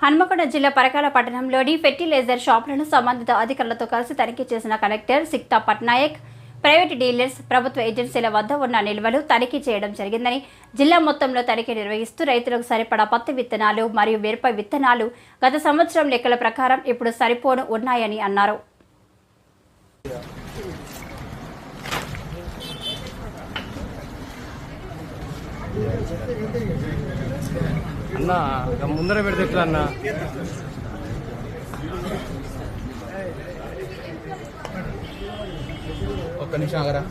హన్మకొండ జిల్లా పరకాల పట్టణంలోని ఫెర్టిలైజర్ షాపులను సంబంధిత అధికారులతో కలిసి తనిఖీ చేసిన collector Sikta Patnaik private dealers ప్రభుత్వ ఏజెన్సీల వద్ద ఉన్న నిల్వలు తనిఖీ చేయడం జరిగిందని జిల్లా మొత్తంలో తనిఖీ నిర్వహిస్తూ రైతులకు సరిపడా పత్తి విత్తనాలు మరియు మిరప విత్తనాలు గత సంవత్సరం లెక్కల ప్రకారం ఇప్పుడు సరిపోను ఉన్నాయని అన్నారు. అన్న ఇక ముందర పెడితే ఎట్లా అన్న? ఒక్క నిమిషం ఆగరా?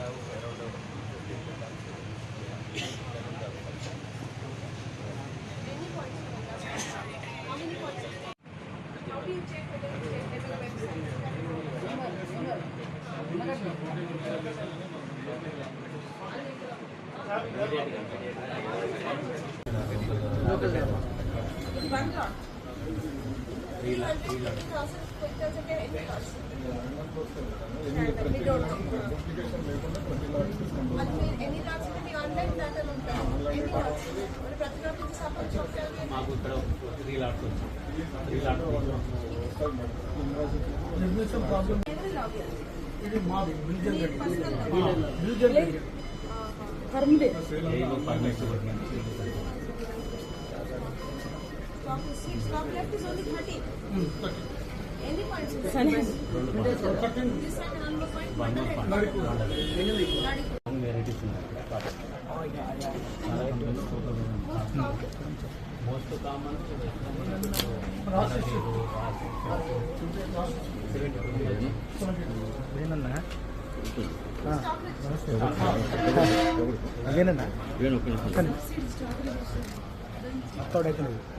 have around uh, 15 products. Many points of contact. How many points of contact? How do you check whether it's available website? One thought. మాకు ఇక్కడ three lots three lots seats stock left is only 30 ఎన్ని points this and one more point varieties ఉన్నాయి most common అదేనన్నా అత్తోడైతే standard force ఇంకా district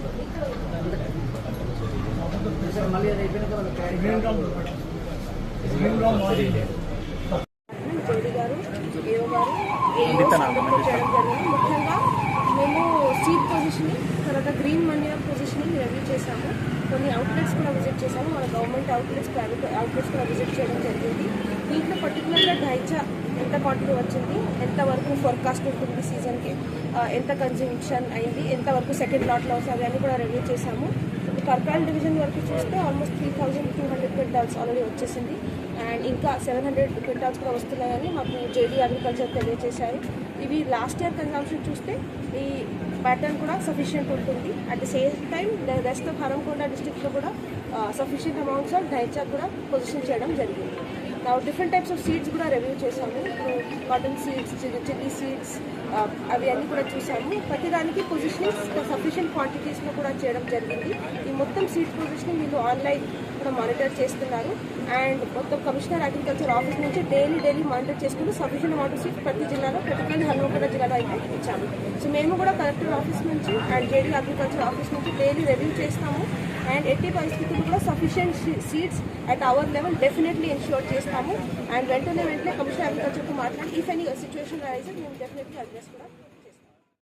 జోడి గారు AO గారు ముఖ్యంగా మేము సీట్ పొజిషనింగ్ తర్వాత గ్రీన్ మనీ పొజిషనింగ్ రివ్యూ చేశాము. కొన్ని అవుట్లెట్స్ కూడా విజిట్ చేశాము. మన గవర్నమెంట్ అవుట్లెట్స్ ప్రైవేట్ అవుట్లెట్స్ కూడా విజిట్ చేయడం జరిగింది. దీంట్లో పర్టికులర్గా డైచా ఎంత క్వాంటిటీ వచ్చింది? ఎంత వరకు ఫోర్కాస్ట్ ఉంటుంది సీజన్కి ఎంత కన్జంప్షన్ అయింది? ఎంత వరకు సెకండ్ లాట్ లాస్ అవి అన్నీ కూడా రివ్యూ చేశాము. ఇప్పుడు డివిజన్ వరకు చూస్తే almost three thousand two hundred quintals already వచ్చేసింది. అండ్ ఇంకా సెవెన్ హండ్రెడ్ క్వింటాల్స్ కూడా వస్తున్నాయని మాకు జేడీ అగ్రికల్చర్ తెలియజేశారు. ఇవి లాస్ట్ ఇయర్ కన్సంప్షన్ చూస్తే ఈ ప్యాటర్న్ కూడా సఫిషియెంట్ ఉంటుంది. At the same time rest of Hanamkonda డిస్ట్రిక్ట్లో కూడా సఫిషియెంట్ అమౌంట్స్ ఆఫ్ డైచా కూడా పొజిషన్ చేయడం జరిగింది. నా డిఫరెంట్ టైప్స్ ఆఫ్ సీడ్స్ కూడా రివ్యూ చేశాము. కాటన్ సీడ్స్ చిల్లీ సీడ్స్ అవి అన్నీ కూడా చూసాము ప్రతిదానికి పొజిషనింగ్ సఫిషియెంట్ క్వాంటిటీస్లో కూడా చేయడం జరిగింది. ఈ మొత్తం సీడ్స్ పొజిషనింగ్ వీళ్ళు ఆన్లైన్ కూడా మానిటర్ చేస్తున్నారు. అండ్ మొత్తం కమిషనర్ అగ్రికల్చర్ ఆఫీస్ నుంచి డైలీ డైలీ మానిటర్ చేసుకుంటూ సఫిషియెంట్ అమౌంట్ ఆఫ్ సీడ్స్ ప్రతి జిల్లాలో ప్రతి హనుమకొండ జిల్లాలో అయితే ఇచ్చాము సో మేము కూడా కలెక్టర్ ఆఫీస్ నుంచి అండ్ జేడీ అగ్రికల్చర్ ఆఫీస్ నుంచి డైలీ రివ్యూ చేస్తాము. అండ్ ఎట్టి పరిస్థితులు కూడా sufficient seeds at our level definitely ensure చేస్తాము. అండ్ వెంటనే వెంటనే కమిషనర్ అగ్రికల్చర్తో మాట్లాడి ఇఫ్ ఎనీ సిచ్యువేషన్ రైజ్ మేము డెఫినెట్లీ అడ్రస్ కూడా